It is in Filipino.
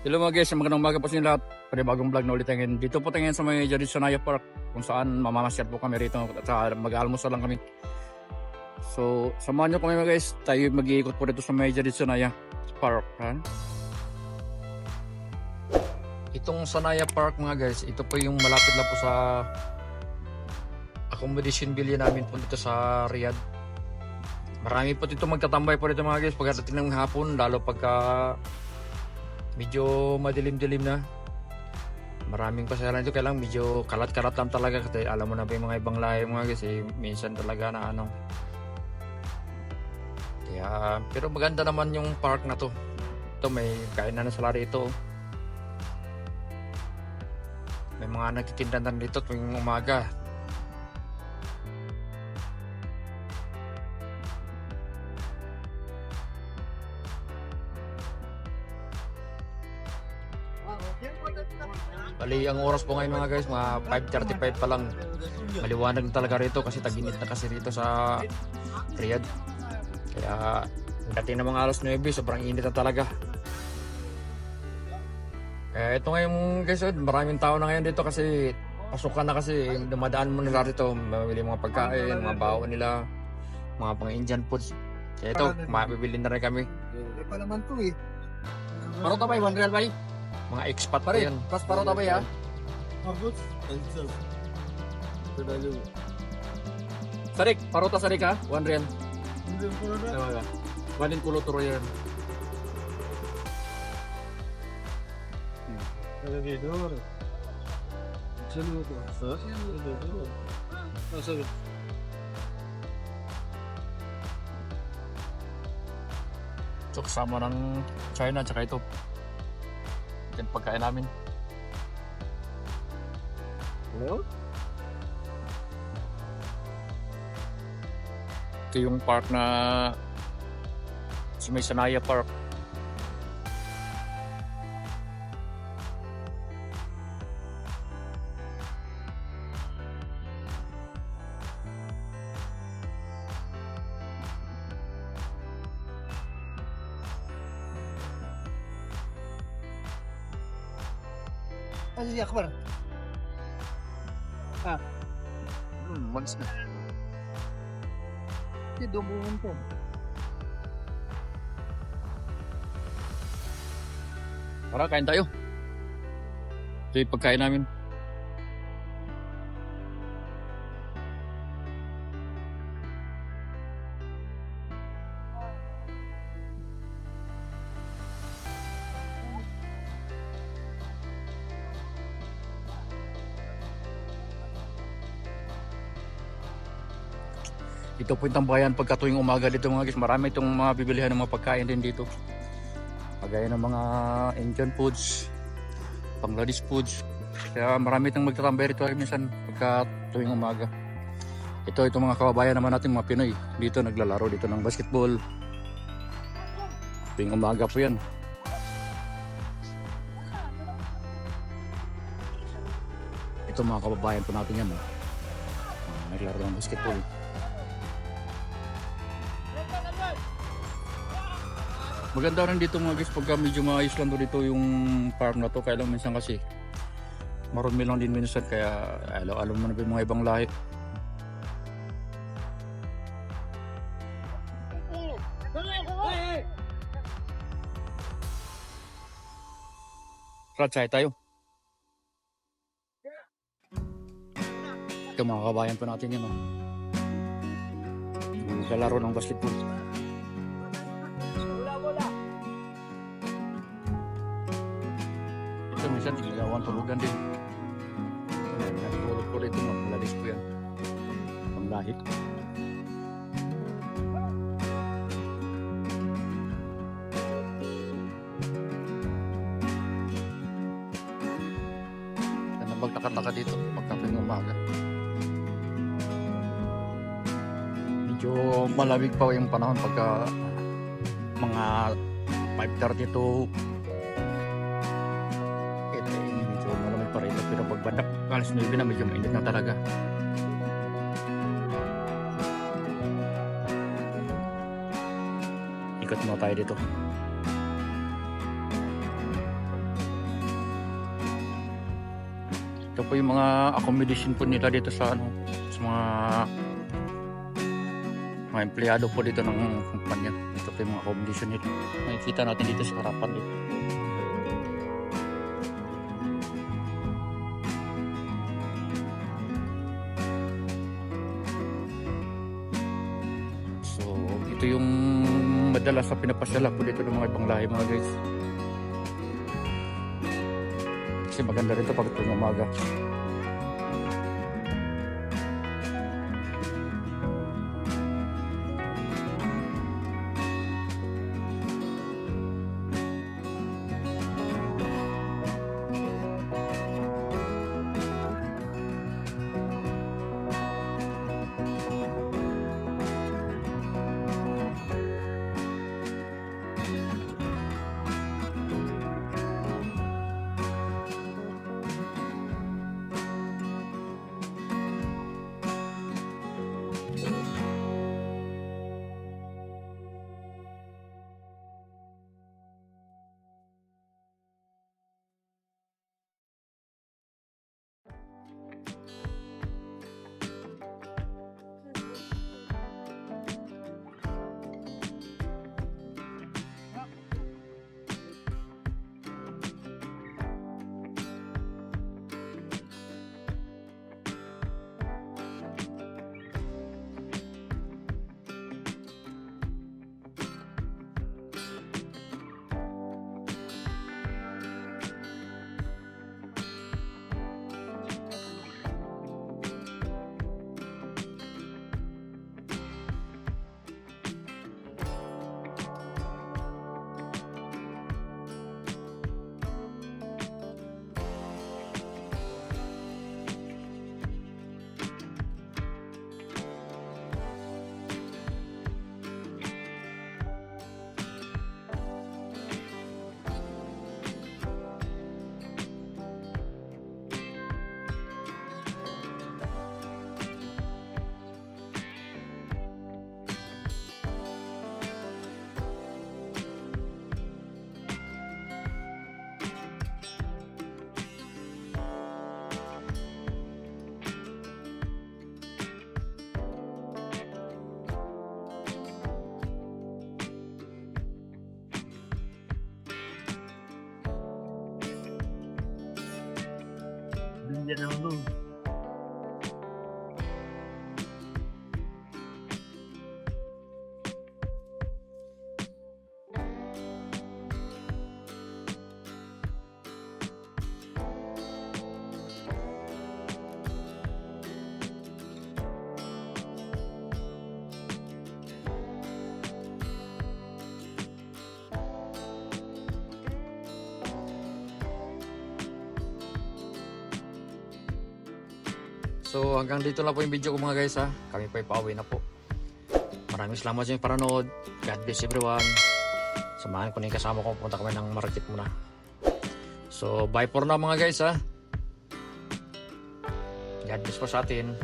Hello mga guys, magandang umaga po sa inyo lahat. Panibagong vlog na ulit ngayon. Dito po tayo ngayon sa may Jadid Sanaya Park kung saan mamamasyal po kami rito at mag-almusal lang kami. So, samahan nyo kami mga guys. Tayo mag-iikot po dito sa may Jadid Sanaya Park. Ha? Itong Sanaya Park mga guys, ito po yung malapit lang po sa accommodation bilya namin po dito sa Riyadh. Marami po dito magtatambay po dito mga guys pagdating ng hapon lalo pagka medyo madilim-dilim na. Maraming pasyalan dito kailang medyo kalat-kalat lang talaga kasi alam mo na ba yung mga ibang lahi mga eh, minsan talaga na ano. Kaya pero maganda naman yung park na to. Ito may kainan na sala rito. May mga nagtitinda na dito tuwing umaga. Bali, ang oras po ngayon mga guys, mga 5.35 pa lang. Maliwanag na talaga rito kasi taginit na kasi rito sa Riyadh. Kaya, dating na mga alas 9, sobrang init na talaga. Kaya ito ngayon guys, oh, maraming tao na ngayon dito kasi pasukan na kasi dumadaan mo nila rito, mamili mga pagkain, mga baon nila, mga pang Indian foods. Kaya ito, mabibili na rin kami. Eh, pa naman to eh. Parota ba, 1 real ba? Mga expat pa rin. Plus parota ba ya? Abot. Ansel. Pedalo. Sarik, parota sarik ha? 1 real. Hindi ko na. Tama ba? Wanin kulo turo yan. Nagagidor. Sino ko? Sa? Nagagidor. Ah, sabi. So kasama ng China tsaka ito. Yan pagkain namin. Ano? Ito yung park na sa may Sanaya Park. Ano si Akbar? Hmm, months na. Hindi, dumuhan to. Tara, kain tayo. Ito yung pagkain namin. Ito po yung tambayan pagka umaga dito mga guys. Marami itong mga bibilihan ng mga pagkain din dito. Kagaya ng mga Indian foods, Bangladesh foods. Kaya marami itong magtatambay rito minsan pagka tuwing umaga. Ito, itong mga kababayan naman natin mga Pinoy. Dito naglalaro dito ng basketball. Tuwing umaga po yan. Ito mga kababayan po natin yan. Oh. Ah, naglaro ng basketball. Maganda rin dito mga guys pagka medyo maayos lang to dito yung farm na to kaya lang minsan kasi marumi lang din minsan kaya alam, alam mo na ba yung mga ibang lahi? Ratsay tayo. Ito mga kabayan po natin yan oh. Naglalaro ng basketball minsan ginagawan tulugan din. Nagtulog ko rito, maglalis ko yan. Panglahi. Yan ang magtakad-takad dito pagkaping umaga. Medyo malamig pa yung panahon pagka mga 5.30 to mainit pero pag batak alas 9 na medyo mainit na talaga. Ikot mo tayo dito. Ito po yung mga accommodation po nila dito sa ano sa mga mga empleyado po dito ng kumpanya. Ito po yung mga accommodation nito makikita natin dito sa harapan dito ito yung madalas sa pinapasyala po dito ng mga ibang lahi mga guys. Kasi maganda rin ito pag tuwing umaga. Binigyan ng So hanggang dito lang po yung video ko mga guys ha. Kami po ay pauwi na po. Maraming salamat sa inyong paranood. God bless everyone. Samahan ko na yung kasama ko. Punta kami ng market muna. So bye for now mga guys ha. God bless po sa atin.